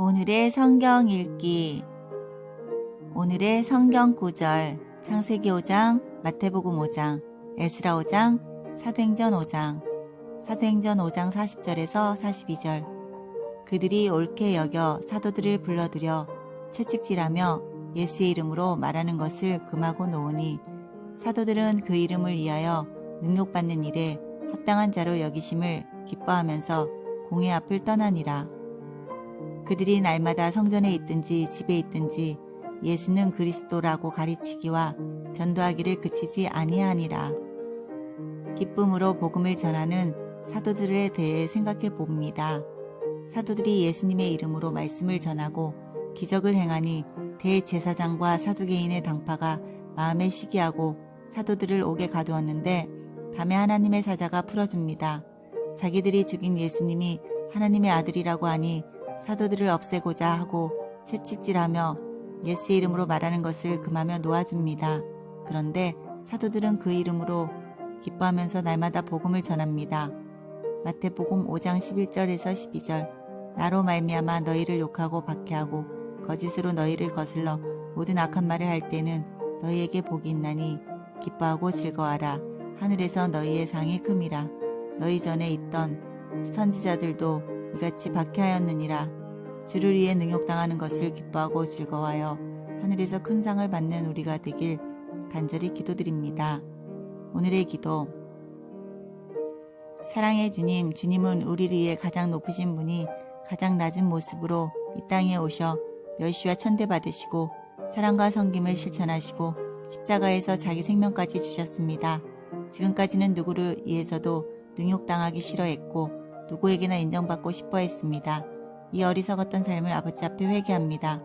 오늘의 성경 읽기. 오늘의 성경 구절 창세기 5장, 마태복음 5장, 에스라 5장, 사도행전 5장, 사도행전 5장 40절에서 42절. 그들이 옳게 여겨 사도들을 불러들여 채찍질하며 예수의 이름으로 말하는 것을 금하고 놓으니 사도들은 그 이름을 위하여 능욕받는 일에 합당한 자로 여기심을 기뻐하면서 공회 앞을 떠나니라. 그들이 날마다 성전에 있든지 집에 있든지 예수는 그리스도라고 가르치기와 전도하기를 그치지 아니하니라. 기쁨으로 복음을 전하는 사도들에 대해 생각해 봅니다. 사도들이 예수님의 이름으로 말씀을 전하고 기적을 행하니 대제사장과 사두개인의 당파가 마음에 시기하고 사도들을 옥에 가두었는데 밤에 하나님의 사자가 풀어줍니다. 자기들이 죽인 예수님이 하나님의 아들이라고 하니 사도들을 없애고자 하고 채찍질하며 예수의 이름으로 말하는 것을 금하며 놓아줍니다. 그런데 사도들은 그 이름으로 기뻐하면서 날마다 복음을 전합니다. 마태복음 5장 11절에서 12절 나로 말미암아 너희를 욕하고 박해하고 거짓으로 너희를 거슬러 모든 악한 말을 할 때는 너희에게 복이 있나니 기뻐하고 즐거워하라 하늘에서 너희의 상이 큼이라 너희 전에 있던 선지자들도 이같이 박해하였느니라 주를 위해 능욕당하는 것을 기뻐하고 즐거워하여 하늘에서 큰 상을 받는 우리가 되길 간절히 기도드립니다. 오늘의 기도 사랑의 주님, 주님은 우리를 위해 가장 높으신 분이 가장 낮은 모습으로 이 땅에 오셔 멸시와 천대받으시고 사랑과 섬김을 실천하시고 십자가에서 자기 생명까지 주셨습니다. 지금까지는 누구를 위해서도 능욕당하기 싫어했고 누구에게나 인정받고 싶어 했습니다. 이 어리석었던 삶을 아버지 앞에 회개합니다.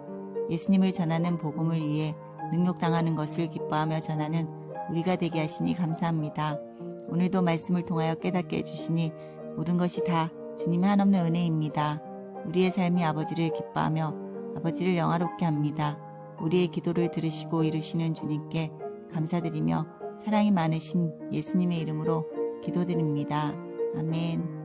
예수님을 전하는 복음을 위해 능욕당하는 것을 기뻐하며 전하는 우리가 되게 하시니 감사합니다. 오늘도 말씀을 통하여 깨닫게 해주시니 모든 것이 다 주님의 한없는 은혜입니다. 우리의 삶이 아버지를 기뻐하며 아버지를 영화롭게 합니다. 우리의 기도를 들으시고 이루시는 주님께 감사드리며 사랑이 많으신 예수님의 이름으로 기도드립니다. 아멘.